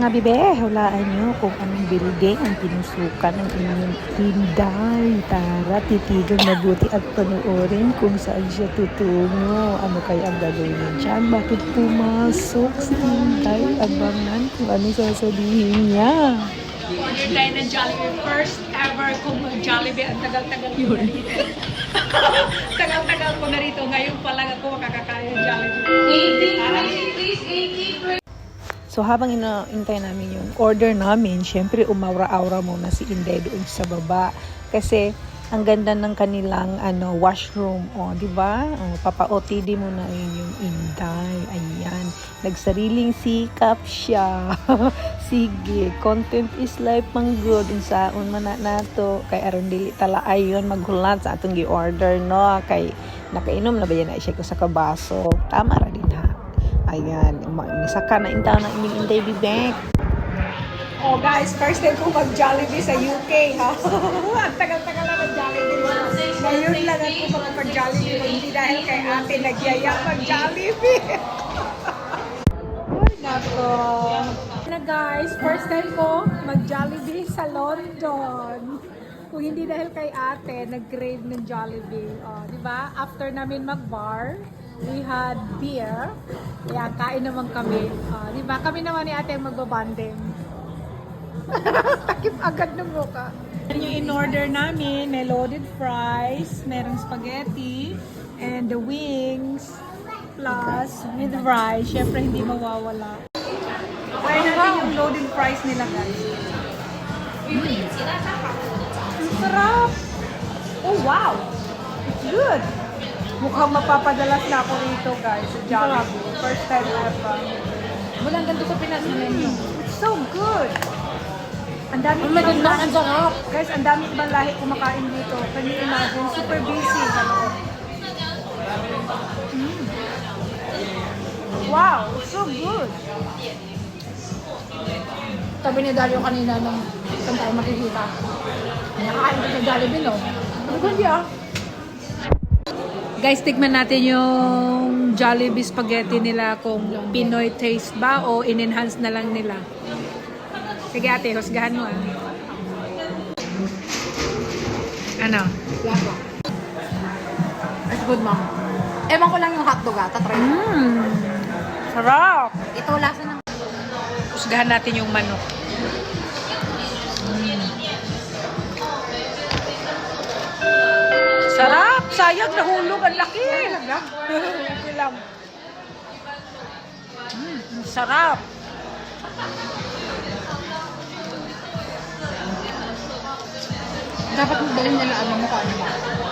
mga bibe, hulaan nyo kung anong building ang pinusukan ng inyong Inday. Tara, titigan mabuti at panuorin kung saan siya tutungo. Ano kaya ang gagawin dyan? Bakit pumasok si Inday? Abangan kung ano sasabihin niya. Order tayo ng Jollibee. First ever kong mag-Jollibee. Ang tagal-tagal ko na So habang inaantay namin yung order namin, syempre umaura-aura muna si Inday doon sa baba. Kasi ang ganda ng kanilang ano washroom, oh, di ba? Oh, papa-OTD mo na yun yung Inday. Ayan. Nagsariling sikap siya. Sige, content is life mang good. Unsaon man na nato. Kay aron dili tala ayon maghulat sa atong gi-order no. Kay nakainom na ba yan na siya ko sa kabaso. Tama ra Ayan, saka na intaw na inyong Inday bibek. Oh guys, first time ko mag-Jollibee sa UK ha. Ang tagal-tagal na mag-Jollibee. Ngayon lang ako makapag-Jollibee. Hindi dahil kay ate nagyaya mag-Jollibee. Nako. Na guys, first time ko mag-Jollibee sa London. Kung hindi dahil kay ate, nag-crave ng Jollibee. Oh, di ba? After namin mag-bar, we had beer. Kaya kain naman kami. Oh, di ba? Kami naman ni ate magbabanding. Takip agad ng mukha. Yan yung in-order namin. May loaded fries, merong spaghetti, and the wings, plus with rice. Siyempre, hindi mawawala. Try natin yung loaded fries nila, guys. Ang sarap! Oh, wow! It's good! Mukhang mapapadalas na ako rito, guys, sa Jollibee. First time ever. Walang ganito sa Pinas na menu. It's so good! Ang dami Oh ibang lahi. ang sarap. Guys, ang dami ibang lahi kumakain dito. Can you imagine? Super busy sa loob. Mm. Wow! So good! Sabi ni Dario kanina nung saan tayo makikita. Nakakain ko sa Jollibee, no? Ang ganda ah. Guys, tikman natin yung Jollibee spaghetti nila kung Pinoy taste ba o in-enhance na lang nila. Sige ate, husgahan mo ah. Ano? Lasa. It's good, ma'am. Ewan ko lang yung hotdog ah. Tatry. Mmm! Sarap! Ito lasa ng... Husgahan natin yung manok. Sayang nahulog. Ang laki! Laki lang. Mm, sarap! Dapat magdalhin nila ano mo kung.